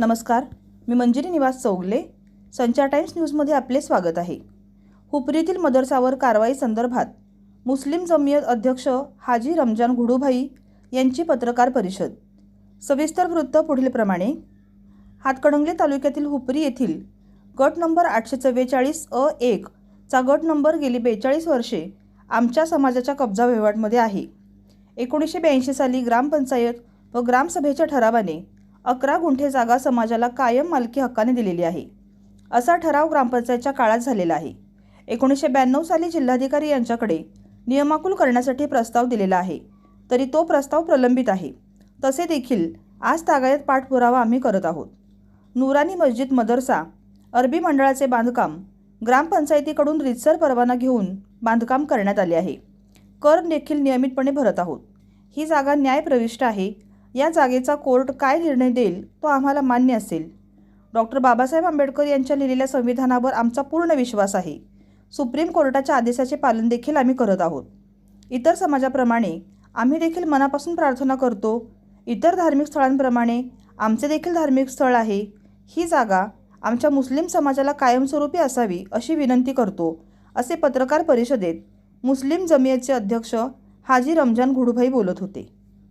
नमस्कार मी मंजिरी निवास चौगले संचार टाइम्स न्यूजमध्ये आपले स्वागत आहे. हुपरीतील मदरसावर कारवाई संदर्भात मुस्लिम जमियत अध्यक्ष हाजी रमजान घुडूभाई यांची पत्रकार परिषद. सविस्तर वृत्त पुढीलप्रमाणे हातकणंगले तालुक्यातील हुपरी येथील गट नंबर आठशे चव्वेचाळीस अ एक चा गट नंबर गेली बेचाळीस वर्षे आमच्या समाजाच्या कब्जा व्यवहारमध्ये आहे. एकोणीसशे ब्याऐंशी साली ग्रामपंचायत व ग्रामसभेच्या ठरावाने अकरा गुंठे जागा समाजाला कायम मालकी हक्काने दिलेली आहे. असा ठराव ग्रामपंचायतच्या काळात झालेला आहे. एकोणीसशे ब्याण्णव साली जिल्हाधिकारी यांच्याकडे नियमाकुल करण्यासाठी प्रस्ताव दिलेला आहे. तरी तो प्रस्ताव प्रलंबित आहे. तसे देखील आज तागायत पाठपुरावा आम्ही करत आहोत. नुरानी मस्जिद मदरसा अरबी मंडळाचे बांधकाम ग्रामपंचायतीकडून रितसर परवाना घेऊन बांधकाम करण्यात आले आहे. कर देखील नियमितपणे भरत आहोत. ही जागा न्यायप्रविष्ट आहे या जागेचा कोर्ट काय निर्णय देईल तो आम्हाला मान्य असेल. डॉक्टर बाबासाहेब आंबेडकर यांच्या लिहिलेल्या संविधानावर आमचा पूर्ण विश्वास आहे. सुप्रीम कोर्टाच्या आदेशाचे पालन देखील आम्ही करत आहोत. इतर समाजाप्रमाणे आम्ही देखील मनापासून प्रार्थना करतो इतर धार्मिक स्थळांप्रमाणे आमचे देखील धार्मिक स्थळ आहे ही जागा आमच्या मुस्लिम समाजाला कायमस्वरूपी असावी अशी विनंती करतो असे पत्रकार परिषदेत मुस्लिम जमियतचे अध्यक्ष हाजी रमजान घुडुभाई बोलत होते.